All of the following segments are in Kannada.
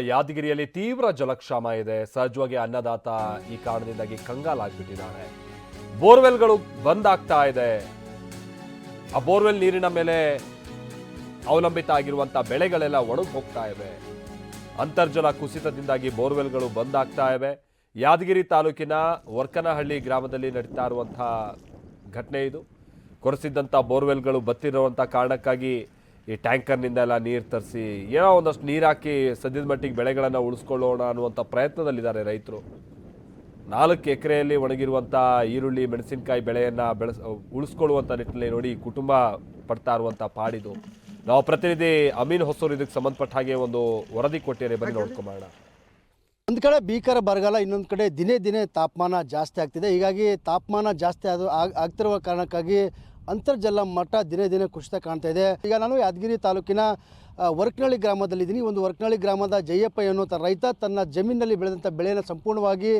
ಯಾದಗಿರಿಯಲ್ಲಿ ತೀವ್ರ ಜಲಕ್ಷಾಮ ಇದೆ. ಸಹಜವಾಗಿ ಅನ್ನದಾತ ಈ ಕಾರಣದಿಂದಾಗಿ ಕಂಗಾಲಾಗ್ಬಿಟ್ಟಿದ್ದಾರೆ ಬೋರ್ವೆಲ್ಗಳು ಬಂದ್ ಆಗ್ತಾ ಇದೆ. ಆ ಬೋರ್ವೆಲ್ ನೀರಿನ ಮೇಲೆ ಅವಲಂಬಿತ ಆಗಿರುವಂತಹ ಬೆಳೆಗಳೆಲ್ಲ ಒಣಗಿ ಹೋಗ್ತಾ ಇವೆ. ಅಂತರ್ಜಲ ಕುಸಿತದಿಂದಾಗಿ ಬೋರ್ವೆಲ್ಗಳು ಬಂದ್ ಆಗ್ತಾ ಇವೆ. ಯಾದಗಿರಿ ತಾಲೂಕಿನ ವರ್ಕನಹಳ್ಳಿ ಗ್ರಾಮದಲ್ಲಿ ನಡೀತಾ ಇರುವಂತಹ ಘಟನೆ ಇದು. ಕೊರೆಸಿದ್ದಂಥ ಬೋರ್ವೆಲ್ಗಳು ಬತ್ತಿರುವಂಥ ಕಾರಣಕ್ಕಾಗಿ ಈ ಟ್ಯಾಂಕರ್ನಿಂದ ಎಲ್ಲ ನೀರು ತರಿಸಿ ಏನೋ ಒಂದಷ್ಟು ನೀರು ಹಾಕಿ ಸದ್ಯದ ಮಟ್ಟಿಗೆ ಬೆಳೆಗಳನ್ನು ಉಳಿಸ್ಕೊಳ್ಳೋಣ ಅನ್ನುವಂಥ ಪ್ರಯತ್ನದಲ್ಲಿದ್ದಾರೆ ರೈತರು. ನಾಲ್ಕು ಎಕರೆಯಲ್ಲಿ ಒಣಗಿರುವಂಥ ಈರುಳ್ಳಿ, ಮೆಣಸಿನಕಾಯಿ ಬೆಳೆಯನ್ನು ಬೆಳೆಸ ಉಳಿಸ್ಕೊಳ್ಳುವಂಥ ನಿಟ್ಟಿನಲ್ಲಿ ನೋಡಿ ಕುಟುಂಬ ಪಡ್ತಾ ಇರುವಂಥ ಪಾಡಿದು. ನಾವು ಪ್ರತಿನಿಧಿ ಅಮೀನ್ ಹೊಸೂರು ಇದಕ್ಕೆ ಸಂಬಂಧಪಟ್ಟ ಹಾಗೆ ಒಂದು ವರದಿ ಕೊಟ್ಟಿದ್ದಾರೆ. ಬನ್ನಿ ನೋಡ್ಕೊಂಬೋಣ ಒಂದು ಕಡೆ ಭೀಕರ ಬರಗಾಲ, ಇನ್ನೊಂದು ಕಡೆ ದಿನೇ ದಿನೇ ತಾಪಮಾನ ಜಾಸ್ತಿ ಆಗ್ತಿದೆ. ಹೀಗಾಗಿ ತಾಪಮಾನ ಜಾಸ್ತಿ ಆದ, ಆಗ್- ಆಗ್ತಿರುವ ಕಾರಣಕ್ಕಾಗಿ ಅಂತರ್ಜಲ ಮಟ್ಟ ದಿನೇ ದಿನೇ ಕುಸಿತ ಕಾಣ್ತಾ ಇದೆ. ಈಗ ನಾನು ಯಾದಗಿರಿ ತಾಲೂಕಿನ ಆ, ವರ್ಕನಹಳ್ಳಿ ಗ್ರಾಮದಲ್ಲಿದ್ದೀನಿ ಒಂದು ವರ್ಕನಹಳ್ಳಿ ಗ್ರಾಮದ ಜಯಪ್ಪ ಎನ್ನುವಂಥ ರೈತ ತನ್ನ ಜಮೀನಿನಲ್ಲಿ ಬೆಳೆದಂಥ ಬೆಳೆಯನ್ನು ಸಂಪೂರ್ಣವಾಗಿ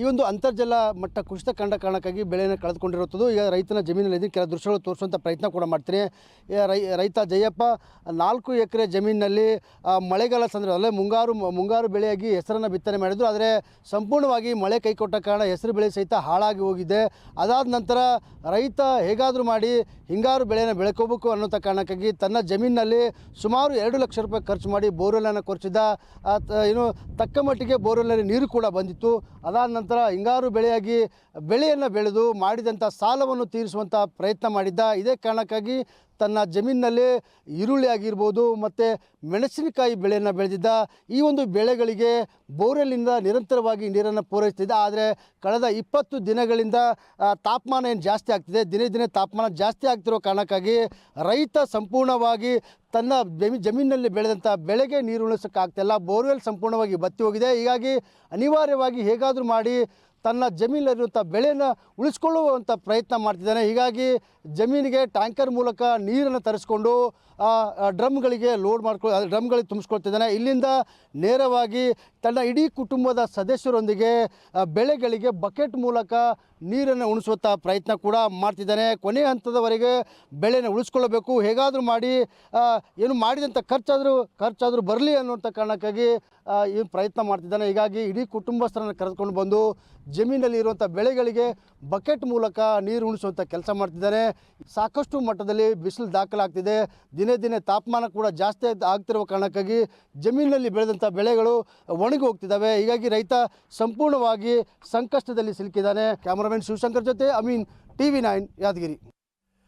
ಈ ಒಂದು ಅಂತರ್ಜಲ ಮಟ್ಟ ಕುಸಿತ ಕಂಡ ಕಾರಣಕ್ಕಾಗಿ ಬೆಳೆಯನ್ನು ಕಳೆದುಕೊಂಡಿರುತ್ತದೆ ಈಗ ರೈತನ ಜಮೀನಲ್ಲಿ ಕೆಲ ದೃಶ್ಯಗಳು ತೋರಿಸುವಂಥ ಪ್ರಯತ್ನ ಕೂಡ ಮಾಡ್ತೀನಿ. ರೈತ ಜಯಪ್ಪ ನಾಲ್ಕು ಎಕರೆ ಜಮೀನಿನಲ್ಲಿ ಮಳೆಗಾಲ ಸಂದರ್ಭದಲ್ಲಿ ಮುಂಗಾರು ಮುಂಗಾರು ಬೆಳೆಯಾಗಿ ಹೆಸರನ್ನು ಬಿತ್ತನೆ ಮಾಡಿದ್ರು. ಆದರೆ ಸಂಪೂರ್ಣವಾಗಿ ಮಳೆ ಕೈಕೊಟ್ಟ ಕಾರಣ ಹೆಸರು ಬೆಳೆ ಸಹಿತ ಹಾಳಾಗಿ ಹೋಗಿದೆ. ಅದಾದ ನಂತರ ರೈತ ಹೇಗಾದರೂ ಮಾಡಿ ಹಿಂಗಾರು ಬೆಳೆಯನ್ನು ಬೆಳ್ಕೋಬೇಕು ಅನ್ನೋಂಥ ಕಾರಣಕ್ಕಾಗಿ ತನ್ನ ಜಮೀನಿನಲ್ಲಿ ಸುಮಾರು ಎರಡು ಲಕ್ಷ ರೂಪಾಯಿ ಖರ್ಚು ಮಾಡಿ ಆ, ತ- ಏನು ತಕ್ಕ ಮಟ್ಟಿಗೆ ಬೋರ್ವೆಲ್ನಲ್ಲಿ ನೀರು ಕೂಡ ಬಂದಿತ್ತು. ಅದಾದ ನಂತರ ಹಿಂಗಾರು ಬೆಳೆಯಾಗಿ ಬೆಳೆಯನ್ನು ಬೆಳೆದು ಮಾಡಿದಂಥ ಸಾಲವನ್ನು ತೀರಿಸುವಂಥ ಪ್ರಯತ್ನ ಮಾಡಿದ್ದ. ಇದೇ ಕಾರಣಕ್ಕಾಗಿ ತನ್ನ ಜಮೀನಿನಲ್ಲಿ ಈರುಳ್ಳಿ ಆಗಿರ್ಬೋದು ಮತ್ತು ಮೆಣಸಿನಕಾಯಿ ಬೆಳೆಯನ್ನು ಬೆಳೆದಿದ್ದ ಈ ಒಂದು ಬೆಳೆಗಳಿಗೆ ಬೋರ್ವೆಲ್ನಿಂದ ನಿರಂತರವಾಗಿ ನೀರನ್ನು ಪೂರೈಸ್ತಿದೆ. ಆದರೆ ಕಳೆದ ಇಪ್ಪತ್ತು ದಿನಗಳಿಂದ ತಾಪಮಾನ ಏನು ಜಾಸ್ತಿ ಆಗ್ತಿದೆ? ದಿನೇ ದಿನೇ ತಾಪಮಾನ ಜಾಸ್ತಿ ಆಗ್ತಿರೋ ಕಾರಣಕ್ಕಾಗಿ ರೈತ ಸಂಪೂರ್ಣವಾಗಿ ತನ್ನ ಜಮಿ, ಜಮೀನಿನಲ್ಲಿ ಬೆಳೆದಂಥ ಬೆಳೆಗೆ ನೀರು ಉಳಿಸೋಕ್ಕಾಗ್ತಿಲ್ಲ. ಬೋರ್ವೆಲ್ ಸಂಪೂರ್ಣವಾಗಿ ಬತ್ತಿ ಹೋಗಿದೆ. ಹೀಗಾಗಿ ಅನಿವಾರ್ಯವಾಗಿ ಹೇಗಾದರೂ ಮಾಡಿ ತನ್ನ ಜಮೀನಲ್ಲಿರುವಂಥ ಬೆಳೆಯನ್ನು ಉಳಿಸ್ಕೊಳ್ಳುವಂಥ ಪ್ರಯತ್ನ ಮಾಡ್ತಿದ್ದಾನೆ. ಹೀಗಾಗಿ ಜಮೀನಿಗೆ ಟ್ಯಾಂಕರ್ ಮೂಲಕ ನೀರನ್ನು ತರಿಸ್ಕೊಂಡು ಡ್ರಮ್ಗಳಿಗೆ ಲೋಡ್ ಮಾಡ್ಕೊ ಡ್ರಮ್ಗಳಿಗೆ ತುಂಬಿಸ್ಕೊಳ್ತಿದ್ದಾನೆ. ಇಲ್ಲಿಂದ ನೇರವಾಗಿ ತನ್ನ ಇಡೀ ಕುಟುಂಬದ ಸದಸ್ಯರೊಂದಿಗೆ ಬೆಳೆಗಳಿಗೆ ಬಕೆಟ್ ಮೂಲಕ ನೀರನ್ನು ಉಣಿಸುವಂಥ ಪ್ರಯತ್ನ ಕೂಡ ಮಾಡ್ತಿದ್ದಾನೆ. ಕೊನೆ ಹಂತದವರೆಗೆ ಬೆಳೆನ ಉಳಿಸ್ಕೊಳ್ಬೇಕು ಹೇಗಾದರೂ ಮಾಡಿ ಏನು ಮಾಡಿದಂಥ ಖರ್ಚಾದರೂ ಖರ್ಚಾದರೂ ಬರಲಿ ಅನ್ನುವಂಥ ಕಾರಣಕ್ಕಾಗಿ ಏನು ಪ್ರಯತ್ನ ಮಾಡ್ತಿದ್ದಾನೆ. ಹೀಗಾಗಿ ಇಡೀ ಕುಟುಂಬಸ್ಥರನ್ನು ಕರೆದುಕೊಂಡು ಬಂದು ಜಮೀನಲ್ಲಿ ಇರುವಂಥ ಬೆಳೆಗಳಿಗೆ ಬಕೆಟ್ ಮೂಲಕ ನೀರು ಉಣಿಸುವಂಥ ಕೆಲಸ ಮಾಡ್ತಿದ್ದಾನೆ. ಸಾಕಷ್ಟು ಮಟ್ಟದಲ್ಲಿ ಬಿಸಿಲು ದಾಖಲಾಗ್ತಿದೆ. ದಿನೇ ದಿನೇ ತಾಪಮಾನ ಕೂಡ ಜಾಸ್ತಿ ಆಗ್- ಆಗ್ತಿರುವ ಕಾರಣಕ್ಕಾಗಿ ಜಮೀನಿನಲ್ಲಿ ಬೆಳೆದಂಥ ಬೆಳೆಗಳು ಒಣಗಿ ಹೋಗ್ತಿದ್ದಾವೆ. ಹೀಗಾಗಿ ರೈತ ಸಂಪೂರ್ಣವಾಗಿ ಸಂಕಷ್ಟದಲ್ಲಿ ಸಿಲುಕಿದ್ದಾನೆ. ಕ್ಯಾಮರಾಮನ್ ಶಿವಶಂಕರ್ ಜೊತೆ I mean T V nine Yadagiri.